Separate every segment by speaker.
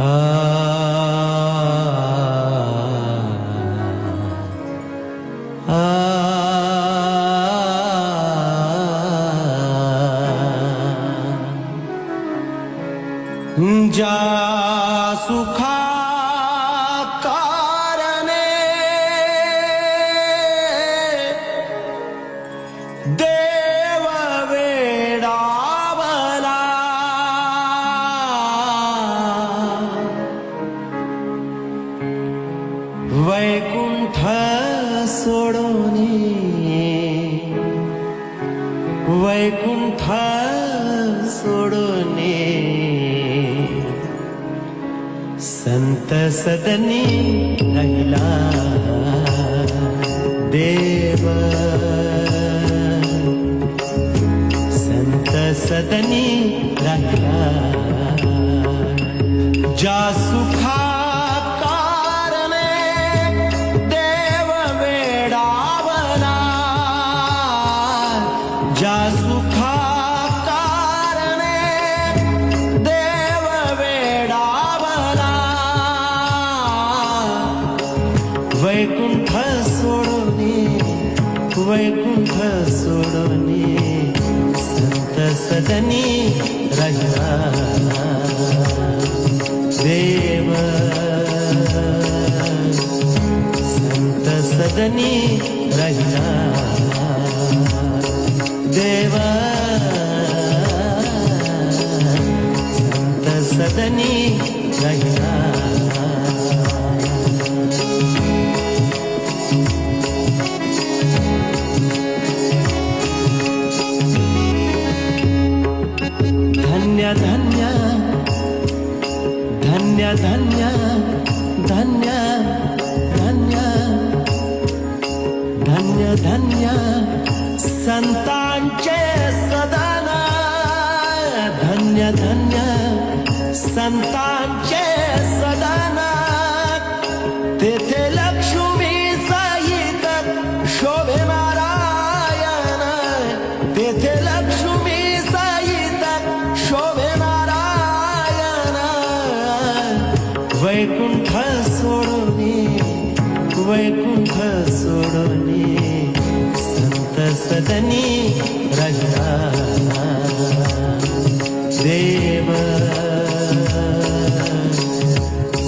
Speaker 1: Ah जा सुखा मुक्त सदनी राहिला देव। संत सदनी रंगला जा सुखा जा सुखा తొలగని రంగా దేవ. సంతసదని రంగా దేవ. సంతసదని రంగా धन्य धन्य धन्य धन्य धन्य धन्य धन्य. धन्य संतांचे सदाना धन्य धन्य. संता सदनी राहिला देव।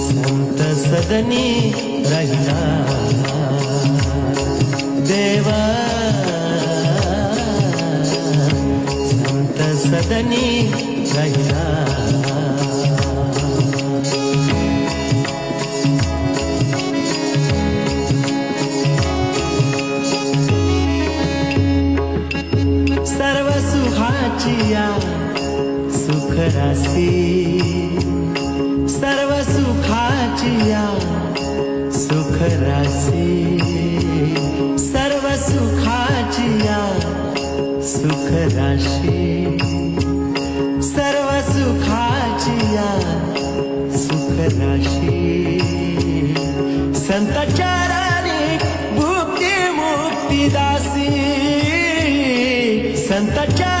Speaker 1: संत सदनी राहिला देवा। संत सदनी राहिला आमचिया सुखरासी सर्व सुखाचिया सुखरासी सर्व सुखाचिया सुखराशी सर्व सुखाचिया सुखराशी संतचाराणी भुक्ती मुक्ती दासी. संतचार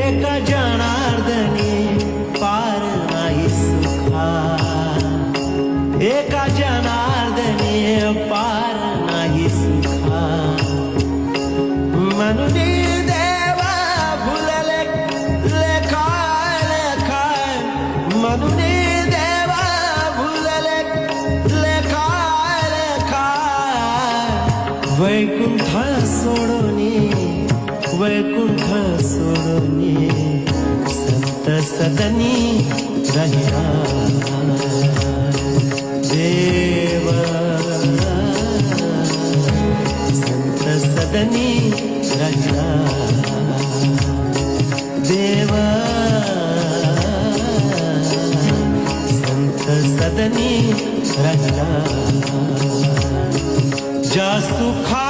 Speaker 1: एका जनार्दने पार नाही सुखा. एका पार नाही सुखा. देवा भुलले लेखाय लेखाय देवा भुलले लेखाय लेखाय वैकुंठ सोडून वैकुंठ सदनी रहिया देव। संत सदनी रहिया देव। संत सदनी रहिया जा सुखा